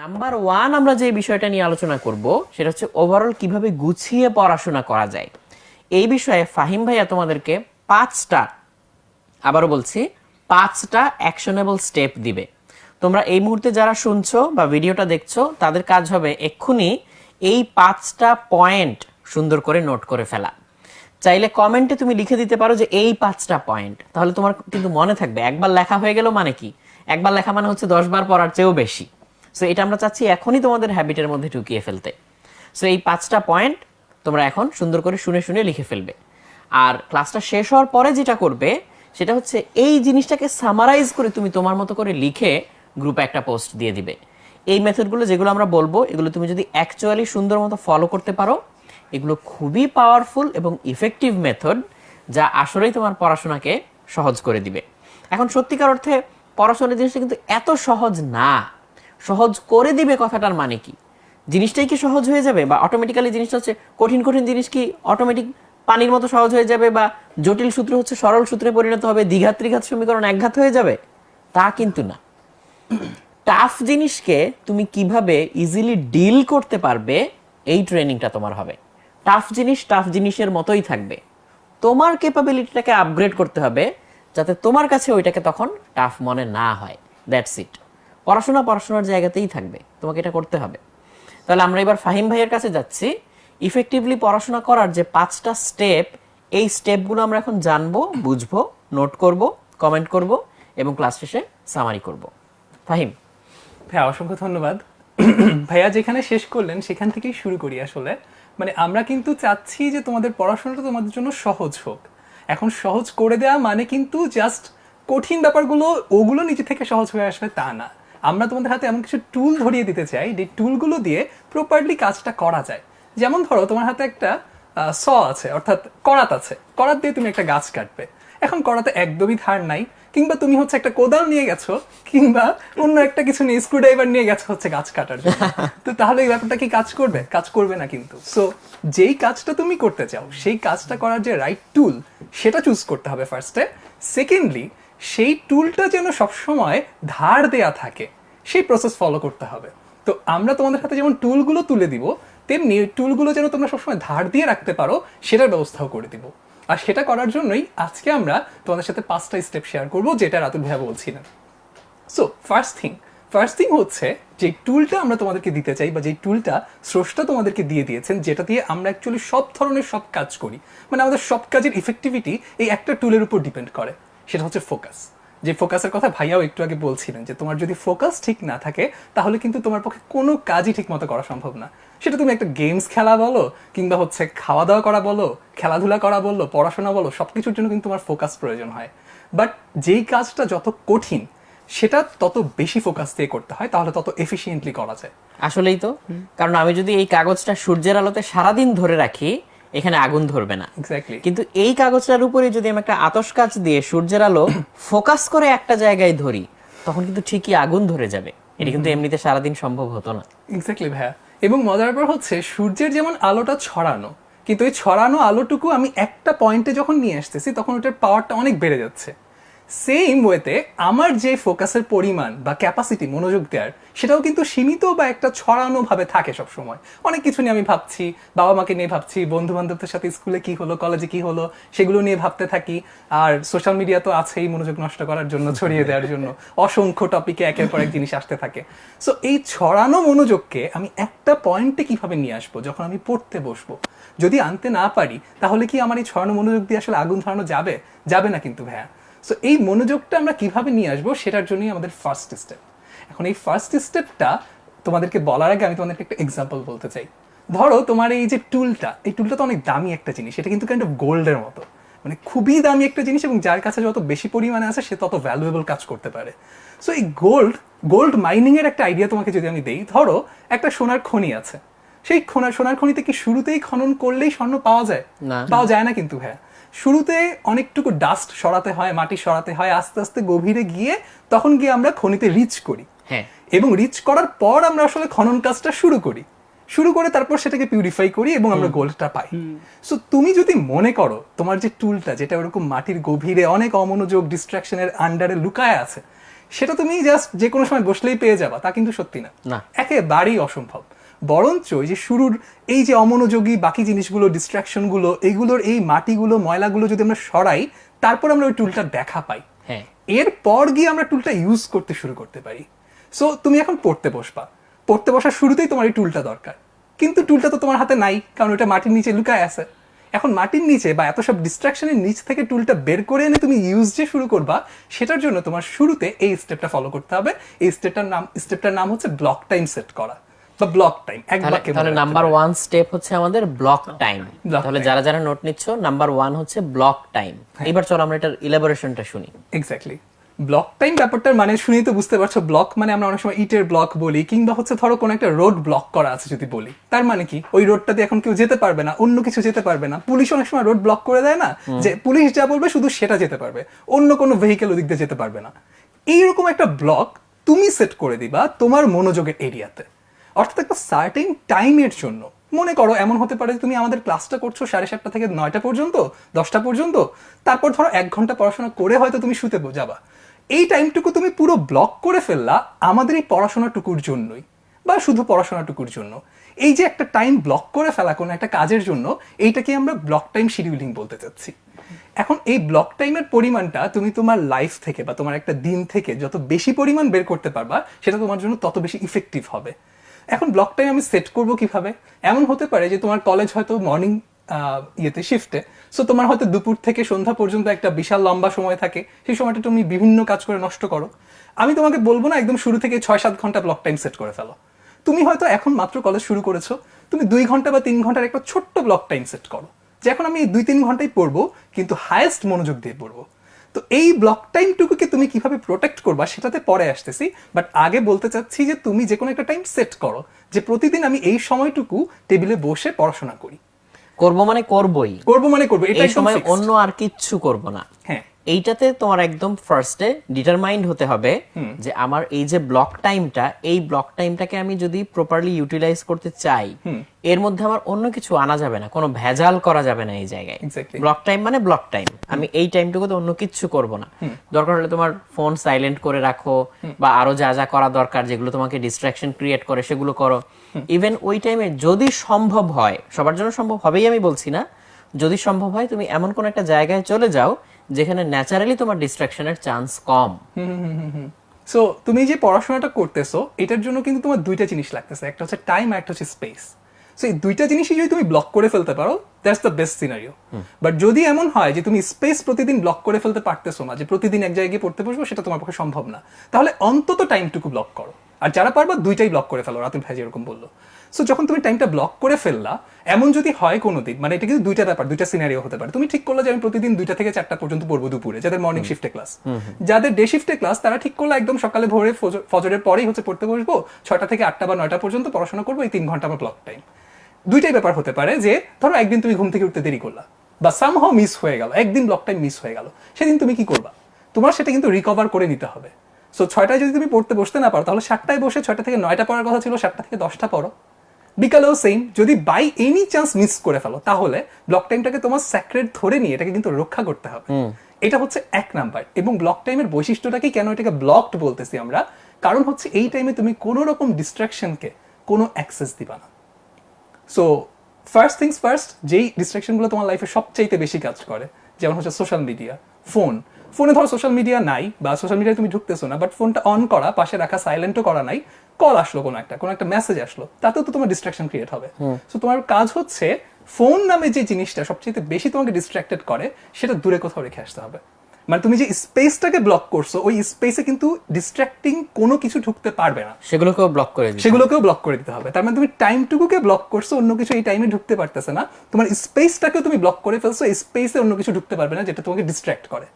Number one আমরা যে বিষয়টা নিয়ে আলোচনা করব, সেটা হচ্ছে ওভারঅল কীভাবে গুছিয়ে পড়াশোনা করা যায়। এই বিষয়ে ফাহিম ভাইয়া তোমাদেরকে পাঁচটা, আবারও বলছি, পাঁচটা অ্যাকশনেবল স্টেপ দিবে। তোমরা এই মুহূর্তে যারা শুনছো বা ভিডিওটা দেখছ, তাদের কাজ হবে এক্ষুনি এই পাঁচটা পয়েন্ট সুন্দর করে নোট করে ফেলা। চাইলে কমেন্টে তুমি লিখে দিতে পারো যে এই পাঁচটা পয়েন্ট তাহলে তোমার কিন্তু মনে থাকবে, একবার লেখা হয়ে গেল মানে কি? একবার লেখা মানে হচ্ছে দশ বার পড়ার চেয়েও বেশি। সো এটা আমরা চাচ্ছি এখনই তোমাদের হ্যাবিটের মধ্যে ঢুকিয়ে ফেলতে। সো এই পাঁচটা পয়েন্ট তোমরা এখন সুন্দর করে শুনে শুনে লিখে ফেলবে। আর ক্লাসটা শেষ হওয়ার পরে যেটা করবে, সেটা হচ্ছে এই জিনিসটাকে সামারাইজ করে তুমি তোমার মতো করে লিখে গ্রুপে একটা পোস্ট দিয়ে দিবে। এই মেথডগুলো যেগুলো আমরা বলব, এগুলো তুমি যদি অ্যাকচুয়ালি সুন্দর মতো ফলো করতে পারো, এগুলো খুবই পাওয়ারফুল এবং ইফেক্টিভ মেথড যা আসলেই তোমার পড়াশোনাকে সহজ করে দিবে। এখন সত্যিকার অর্থে পড়াশোনার জিনিসটা কিন্তু এত সহজ না। সহজ করে দিবে কথাটার মানে কি? জিনিসটাই কি সহজ হয়ে যাবে? বা অটোমেটিক্যালি জিনিসটা হচ্ছে কঠিন কঠিন জিনিস কি অটোমেটিক পানির মতো সহজ হয়ে যাবে বা জটিল সূত্র হচ্ছে সরল সূত্রে পরিণত হবে, দ্বিঘাত, ত্রিঘাত সমীকরণ একঘাত হয়ে যাবে? তা কিন্তু না। টাফ জিনিসকে তুমি কীভাবে ইজিলি ডিল করতে পারবে, এই ট্রেনিংটা তোমার হবে। টাফ জিনিস টাফ জিনিসের মতোই থাকবে। তোমার ক্যাপাবিলিটিটাকে আপগ্রেড করতে হবে, যাতে তোমার কাছে ওইটাকে তখন টাফ মনে না হয়। দ্যাটস ইট পড়াশোনা পড়াশোনার জায়গাতেই থাকবে, তোমাকে এটা করতে হবে। তাহলে আমরা এবার ফাহিম ভাইয়ের কাছে যাচ্ছি। ইফেক্টিভলি পড়াশোনা করার যে পাঁচটা স্টেপ এই স্টেপগুলো আমরা এখন জানব, বুঝব নোট করব কমেন্ট করব এবং ক্লাস শেষে সামারি করব। ফাহিম। ভাইয়া, অসংখ্য ধন্যবাদ। ভাইয়া, যেখানে শেষ করলেন, সেখান থেকেই শুরু করি আসলে। মানে আমরা কিন্তু চাচ্ছি যে তোমাদের পড়াশোনাটা তোমাদের জন্য সহজ হোক। এখন সহজ করে দেওয়া মানে কিন্তু জাস্ট কঠিন ব্যাপারগুলো, ওগুলো নিজে থেকে সহজ হয়ে আসবে তা না। আমরা তোমাদের হাতে এমন কিছু টুল ধরিয়ে দিতে চাই যে টুলগুলো দিয়ে প্রপারলি কাজটা করা যায়। যেমন ধরো তোমার হাতে একটা স আছে অর্থাৎ করাত আছে। করাত দিয়ে তুমি একটা গাছ কাটবে। এখন করাতে একদমই ধার নাই কিংবা তুমি হচ্ছে একটা কোদাল নিয়ে গেছো কিংবা অন্য একটা কিছু নিয়ে স্ক্রুড্রাইভার নিয়ে গেছো হচ্ছে গাছ কাটার জন্য। তো তাহলে এই ব্যাপারটা কি কাজ করবে? কাজ করবে না কিন্তু। সো যেই কাজটা তুমি করতে চাও সেই কাজটা করার যে রাইট টুল সেটা চুজ করতে হবে ফার্স্টে সেকেন্ডলি সেই টুলটা যেন সবসময় ধার দেয়া থাকে, সেই প্রসেস ফলো করতে হবে। তো আমরা তোমাদের হাতে যেমন টুলগুলো তুলে দিব, তেমনি টুলগুলো যেন তোমরা সবসময় ধার দিয়ে রাখতে পারো, সেটার ব্যবস্থাও করে দিব। আর সেটা করার জন্যই আজকে আমরা তোমাদের সাথে পাঁচটা স্টেপ শেয়ার করব, যেটা রাতুল ভাইয়া বলছিলেন। So first thing first thing হচ্ছে যে টুলটা আমরা তোমাদেরকে দিতে চাই, বা যে টুলটা স্রষ্টা তোমাদেরকে দিয়ে দিয়েছেন, যেটা দিয়ে আমরা অ্যাকচুয়ালি সব ধরনের সব কাজ করি। মানে আমাদের সব কাজের ইফেক্টিভিটি এই একটা টুলের উপর ডিপেন্ড করে। সেটা হচ্ছে ফোকাস যে ফোকাসের কথা ভাইয়াও একটু আগে বলছিলেন যে তোমার যদি ফোকাস ঠিক না থাকে তাহলে কিন্তু তোমার পক্ষে কোনো কাজই ঠিক মতো করা সম্ভব না। সেটা তুমি একটা গেমস খেলা বলো কিংবা হচ্ছে খাওয়া দাওয়া করা বলো খেলাধুলা করা বলো পড়াশোনা বলো সব কিছুর জন্য কিন্তু তোমার ফোকাস প্রয়োজন হয়। বাট যেই কাজটা যত কঠিন সেটা তত বেশি ফোকাস দিয়ে করতে হয় তাহলে তত এফিসিয়েন্টলি করা যায়। আসলেই তো। কারণ আমি যদি এই কাগজটা সূর্যের আলোতে সারাদিন ধরে রাখি এখানে আগুন ধরবে না। কিন্তু এই কাগজটার উপরে যদি আমি একটা আতস কাজ দিয়ে সূর্যের আলো ফোকাস করে একটা জায়গায় ধরি তখন কিন্তু ঠিকই আগুন ধরে যাবে। এটা কিন্তু এমনিতে সারাদিন সম্ভব হতো না। এক্স্যাক্টলি ভাইয়া। এবং মজার ব্যাপার হচ্ছে সূর্যের যেমন আলোটা ছড়ানো কিন্তু এই ছড়ানো আলোটুকু আমি একটা পয়েন্টে যখন নিয়ে আসতেছি তখন ওটার পাওয়ারটা অনেক বেড়ে যাচ্ছে। সেম ওয়েতে আমার যে ফোকাসের পরিমাণ বা ক্যাপাসিটি মনোযোগ দেওয়ার, সেটাও কিন্তু সীমিত বা একটা ছড়ানো ভাবে থাকে সব সময় অনেক কিছু নিয়ে আমি ভাবছি বাবা মাকে নিয়ে ভাবছি বন্ধু বান্ধবদের সাথে স্কুলে কি হলো কলেজে কি হলো, সেগুলো নিয়ে ভাবতে থাকি। আর সোশ্যাল মিডিয়া তো আছেই মনোযোগ নষ্ট করার জন্য, ছড়িয়ে দেওয়ার জন্য। অসংখ্য টপিকে একের পর এক জিনিস আসতে থাকে। সো এই ছড়ানো মনোযোগকে আমি একটা পয়েন্টে কীভাবে নিয়ে আসব, যখন আমি পড়তে বসবো? যদি আনতে না পারি, তাহলে কি আমার এই ছড়ানো মনোযোগ দিয়ে আসলে আগুন ধরানো যাবে? যাবে না কিন্তু, ভাইয়া। সো এই মনোযোগটা আমরা কীভাবে নিয়ে আসব সেটার জন্যই আমাদের ফার্স্ট স্টেপ এখন এই ফার্স্ট স্টেপটা তোমাদেরকে বলার আগে আমি তোমাদেরকে একটা এক্সাম্পল বলতে চাই। ধরো তোমার এই যে টুলটা এই টুলটা তো অনেক দামি একটা জিনিস এটা কিন্তু কাইন্ড অফ গোল্ডের মতো। মানে খুবই দামি একটা জিনিস এবং যার কাছে যত বেশি পরিমাণে আছে সে তত ভ্যালুয়েবল কাজ করতে পারে। সো এই গোল্ড গোল্ড মাইনিং এর একটা আইডিয়া তোমাকে যদি আমি দেই ধরো একটা সোনার খনি আছে। সেই সোনার খনিতে কি শুরুতেই খনন করলেই স্বর্ণ পাওয়া যায়? পাওয়া যায় না কিন্তু হ্যাঁ। শুরুতে অনেকটুকু ডাস্ট সরাতে হয় মাটি সরাতে হয় আস্তে আস্তে গভীরে গিয়ে তখন গিয়ে আমরা খনিতে রিচ করি। হ্যাঁ। এবং রিচ করার পর আমরা আসলে খনন কাজটা শুরু করি। শুরু করে তারপর সেটাকে পিউরিফাই করি এবং আমরা গোল্ডটা পাই। সো তুমি যদি মনে করো তোমার যে টুলটা যেটা ওরকম মাটির গভীরে অনেক অমনোযোগ ডিস্ট্রাকশনের আন্ডারে লুকায় আছে সেটা তুমি জাস্ট যে কোনো সময় বসলেই পেয়ে যাবা তা কিন্তু সত্যি না। না। একেবারেই অসম্ভব। বরঞ্চ এই যে শুরুর এই যে অমনোযোগী বাকি জিনিসগুলো ডিস্ট্রাকশনগুলো এইগুলোর এই মাটিগুলো ময়লাগুলো যদি আমরা সরাই তারপর আমরা ওই টুলটার দেখা পাই। হ্যাঁ। এরপর গিয়ে আমরা টুলটা ইউজ করতে শুরু করতে পারি। সো তুমি এখন পড়তে বসবা। পড়তে বসার শুরুতেই তোমার এই টুলটা দরকার। কিন্তু টুলটা তো তোমার হাতে নাই কারণ ওটা মাটির নিচে লুকায় আছে। এখন মাটির নিচে বা এত সব ডিস্ট্রাকশনের নিচ থেকে টুলটা বের করে এনে তুমি ইউজ যে শুরু করবা সেটার জন্য তোমার শুরুতে এই স্টেপটা ফলো করতে হবে। এই স্টেপটার নাম স্টেপটার নাম হচ্ছে ব্লক টাইম সেট করা। বা ব্লক টাইম এক তাহলে বাক্যে তাহলে নাম্বার। ওয়ান স্টেপ হচ্ছে আমাদের ব্লক টাইম তাহলে যারা যারা নোট নিচ্ছ নাম্বার ওয়ান হচ্ছে ব্লক টাইম এবার চলো আমরা এটার ইলাবোরেশনটা শুনি। এক্স্যাক্টলি ব্লক টাইম ব্যাপারটার মানে শুনেই তো বুঝতে পারছ ব্লক মানে আমরা অনেক সময় ইটের ব্লক বলি কিংবা হচ্ছে ধরো কোনো একটা রোড ব্লক করা আছে যদি বলি। তার মানে কি? ওই রোডটা দিয়ে এখন কেউ যেতে পারবে না অন্য কিছু যেতে পারবে না। পুলিশ অনেক সময় রোড ব্লক করে দেয় না যে পুলিশ যা বলবে শুধু সেটা যেতে পারবে। অন্য কোনো ভেহিকেল ওদিক দিয়ে যেতে পারবে না। এইরকম একটা ব্লক তুমি সেট করে দিবা তোমার মনোযোগের এরিয়াতে অর্থাৎ একটা সার্টেন টাইমের জন্য। মনে করো, এমন হতে পারে তুমি আমাদের ক্লাসটা করছ সাড়ে সাতটা থেকে নয়টা পর্যন্ত, দশটা পর্যন্ত, তারপর ধরো এক ঘণ্টা পড়াশোনা করে হয়তো তুমি শুতে যাবা। এই টাইমটুকু তুমি পুরো ব্লক করে ফেললা আমাদের এই পড়াশোনাটুকুর জন্যই, বা শুধু পড়াশোনাটুকুর জন্য। এই যে একটা টাইম ব্লক করে ফেলা কোনো একটা কাজের জন্য, এইটাকে আমরা ব্লক টাইম শিডিউলিং বলতে চাচ্ছি। এখন এই ব্লক টাইমের পরিমাণটা তুমি তোমার লাইফ থেকে বা তোমার একটা দিন থেকে যত বেশি পরিমাণ বের করতে পারবা, সেটা তোমার জন্য তত বেশি ইফেক্টিভ হবে। এখন ব্লক টাইম আমি সেট করব কীভাবে? এমন হতে পারে যে তোমার কলেজ হয়তো মর্নিং ইয়েতে শিফটে সো তোমার হয়তো দুপুর থেকে সন্ধ্যা পর্যন্ত একটা বিশাল লম্বা সময় থাকে। সেই সময়টা তুমি বিভিন্ন কাজ করে নষ্ট করো। আমি তোমাকে বলব না, একদম শুরু থেকে ছয় সাত ঘণ্টা ব্লক টাইম সেট করে ফেলো। তুমি হয়তো এখন মাত্র কলেজ শুরু করেছ। তুমি দুই ঘণ্টা বা তিন ঘণ্টার একটা ছোট্ট ব্লক টাইম সেট করো। যে এখন আমি দুই তিন ঘন্টাই পড়ব, কিন্তু হায়েস্ট মনোযোগ দিয়ে পড়ব। তো এই ব্লক টাইমটুকুকে তুমি কীভাবে প্রোটেক্ট করবা সেটাতে পরে আসতেছি বাট আগে বলতে চাচ্ছি যে তুমি যে কোনো একটা টাইম সেট করো যে প্রতিদিন আমি এই সময়টুকু টেবিলে বসে পড়াশোনা করি। করব মানে করবই। করব মানে করব এটা সময় অন্য আর কিচ্ছু করব না। হ্যাঁ। এইটাতে তোমার একদম ফার্স্টে ডিটারমাইন্ড হতে হবে যে আমার এই যে ব্লক টাইমটা এই ব্লক টাইমটাকে আমি যদি প্রপারলি ইউটিলাইজ করতে চাই এর মধ্যে আমার অন্য কিছু আনা যাবে না কোনো ভেজাল করা যাবে না এই জায়গায়। ব্লক টাইম মানে ব্লক টাইম আমি এই টাইমটুকুতে অন্য কিছু করব না। দরকার হলে তোমার ফোন সাইলেন্ট করে রাখো বা আরও যা যা করা দরকার যেগুলো তোমাকে ডিস্ট্রাকশন ক্রিয়েট করে সেগুলো করো। ইভেন ওই টাইমে যদি সম্ভব হয় সবার জন্য সম্ভব হবেই আমি বলছি না যদি সম্ভব হয় তুমি এমন কোন একটা জায়গায় চলে যাও যেখানে ন্যাচারালি তোমার ডিস্ট্রাকশনের চান্স কম। সো তুমি যে পড়াশোনাটা করতেছো এটার জন্য কিন্তু তোমার দুইটা জিনিস লাগতেছে। একটা হচ্ছে টাইম আর একটা হচ্ছে স্পেস সো এই দুইটা জিনিসই যদি তুমি ব্লক করে ফেলতে পারো that's the best scenario but যদি এমন হয় যে তুমি স্পেস প্রতিদিন ব্লক করে ফেলতে পারতেছো না যে প্রতিদিন এক জায়গায় পড়তে বসবো সেটা তোমার পক্ষে সম্ভব না। তাহলে অন্তত টাইমটুকু ব্লক করো। আর যারা পারবা দুইটাই ব্লক করে ফেলো রাতুল ভাই যেরকম বলল। সো যখন তুমি টাইমটা ব্লক করে ফেললা এমন যদি হয় কোনো দিন মানে এটা কিন্তু দুইটা ব্যাপার দুইটা সিনারিও হতে পারে। তুমি ঠিক করলে যে আমি প্রতিদিন দুইটা থেকে চারটা পর্যন্ত পড়ব দুপুরে যাদের মর্নিং শিফটে ক্লাস যাদের ডে শিফটে ক্লাস তারা ঠিক করলে একদম সকালে ভোরে ফজরের পরেই হচ্ছে পড়তে বসবো ছয়টা থেকে আটটা বা নয়টা পর্যন্ত পড়াশোনা করব এই তিন ঘণ্টা আমার ব্লক টাইম দুইটাই ব্যাপার হতে পারে যে ধরো একদিন তুমি ঘুম থেকে উঠতে দেরি করলা বা সামহাও মিস হয়ে গেল একদিন ব্লক টাইম মিস হয়ে গেল সেদিন তুমি কি করবা? তোমার সেটা কিন্তু রিকভার করে নিতে হবে। সো ছয়টায় যদি তুমি পড়তে বসতে না পারো তাহলে সাতটায় বসে ছয়টা থেকে নয়টা পড়ার কথা ছিল সাতটা থেকে দশটা পড়ো। বিকালেও সেম যদি বাই এনি চান্স মিস করে ফেলো তাহলে ব্লক টাইমটাকে তোমার স্যাক্রেট ধরে নিয়ে এটাকে কিন্তু রক্ষা করতে হবে। এটা হচ্ছে এক নাম্বার এবং ব্লক টাইমের বৈশিষ্ট্যটাকে কেন এটাকে ব্লকড বলতেছি আমরা? কারণ হচ্ছে এই টাইমে তুমি কোনো রকম ডিস্ট্রাকশনকে কোনো অ্যাক্সেস দিবা না। সো ফার্স্ট থিংস ফার্স্ট যেই ডিস্ট্রাকশনগুলো তোমার লাইফে সবচাইতে বেশি কাজ করে যেমন হচ্ছে সোশ্যাল মিডিয়া ফোন ফোনে ধরো সোশ্যাল মিডিয়া নাই বা সোশ্যাল মিডিয়ায় তুমি ঢুকতেছো না বাট ফোনটা অন করা পাশে রাখা সাইলেন্টও করা নাই কল আসলো কোনো একটা কোনো একটা মেসেজ আসলো তাতেও তো তোমার ডিস্ট্রাকশন ক্রিয়েট হবে। সো তোমার কাজ হচ্ছে ফোন নামে যে জিনিসটা সবচেয়ে বেশি তোমাকে ডিস্ট্রাক্টেড করে সেটা দূরে কোথাও রেখে আসতে হবে। মানে তুমি যে স্পেসটাকে ব্লক করছ ওই স্পেসে কিন্তু ডিস্ট্রাক্টিং কোনো কিছু ঢুকতে পারবে না। সেগুলোকেও ব্লক করে সেগুলোকেও ব্লক করে দিতে হবে। তার মানে তুমি টাইমটুকুকে ব্লক করছ অন্য কিছু এই টাইমে ঢুকতে পারতেছে না। তোমার স্পেসটাকেও তুমি ব্লক করে ফেলছো এই স্পেসে অন্য কিছু ঢুকতে পারবে না যেটা তোমাকে ডিস্ট্র্যাক্ট করে।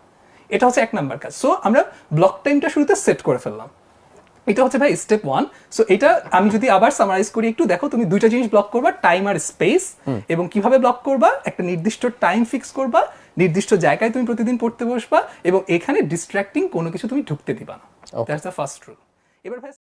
এটা হচ্ছে এক নাম্বার কাজ। সো আমরা ব্লক টাইমটা শুরুতে সেট করে ফেললাম। এটা হচ্ছে ভাই স্টেপ ওয়ান সো এটা আমি যদি আবার সামারাইজ করি একটু দেখো তুমি দুইটা জিনিস ব্লক করবা টাইম আর স্পেস এবং কীভাবে ব্লক করবা? একটা নির্দিষ্ট টাইম ফিক্স করবা নির্দিষ্ট জায়গায় তুমি প্রতিদিন পড়তে বসবা এবং এখানে ডিস্ট্র্যাক্টিং কোনো কিছু তুমি ঢুকতে দিবা না। দ্যাটস দ্য ফার্স্ট রুল এবার ভাই